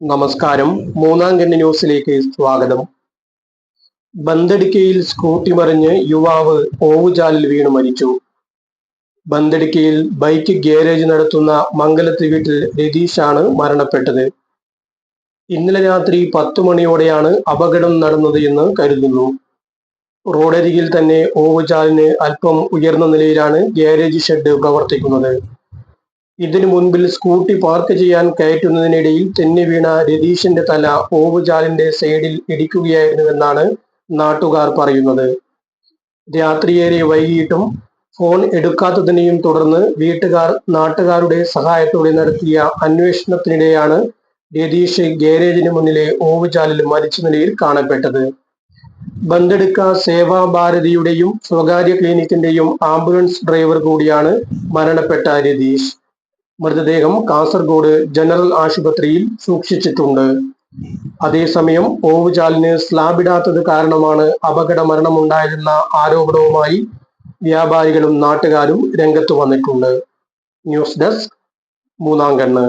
നമസ്കാരം. മൂന്നാം കണ്ണി ന്യൂസിലേക്ക് സ്വാഗതം. ബന്തടിക്കയിൽ സ്കൂട്ടി മറിഞ്ഞ് യുവാവ് ഓവുചാലിൽ വീണ് മരിച്ചു. ബന്തടിക്കയിൽ ബൈക്ക് ഗ്യാരേജ് നടത്തുന്ന മംഗലത്ത് വീട്ടിൽ രതീഷാണ് മരണപ്പെട്ടത്. ഇന്നലെ രാത്രി പത്തു മണിയോടെയാണ് അപകടം നടന്നത് എന്ന് കരുതുന്നു. റോഡരികിൽ തന്നെ ഓവുചാലിന് അല്പം ഉയർന്ന നിലയിലാണ് ഗ്യാരേജ് ഷെഡ് പ്രവർത്തിക്കുന്നത്. ഇതിനു മുൻപിൽ സ്കൂട്ടി പാർക്ക് ചെയ്യാൻ കയറ്റുന്നതിനിടയിൽ തെന്നി വീണ രതീഷിന്റെ തല ഓവുചാലിന്റെ സൈഡിൽ ഇടിക്കുകയായിരുന്നുവെന്നാണ് നാട്ടുകാർ പറയുന്നത്. രാത്രിയേറെ വൈകിട്ടും ഫോൺ എടുക്കാത്തതിനെയും തുടർന്ന് വീട്ടുകാർ നാട്ടുകാരുടെ സഹായത്തോടെ നടത്തിയ അന്വേഷണത്തിനിടെയാണ് രതീഷ് ഗാരേജിന് മുന്നിലെ ഓവുചാലിൽ മരിച്ച നിലയിൽ കാണപ്പെട്ടത്. ബന്തെടുക്ക സേവാഭാരതിയുടെയും സ്വകാര്യ ക്ലിനിക്കിന്റെയും ആംബുലൻസ് ഡ്രൈവർ കൂടിയാണ് മരണപ്പെട്ട രതീഷ്. മൃതദേഹം കാസർഗോഡ് ജനറൽ ആശുപത്രിയിൽ സൂക്ഷിച്ചിട്ടുണ്ട്. അതേസമയം ഓവുചാലിന് സ്ലാബിടാത്തത് കാരണമാണ് അപകട മരണമുണ്ടായതെന്ന ആരോപണവുമായി വ്യാപാരികളും നാട്ടുകാരും രംഗത്ത് വന്നിട്ടുണ്ട്. ന്യൂസ് ഡെസ്ക് മൂന്നാം കണ്ണ്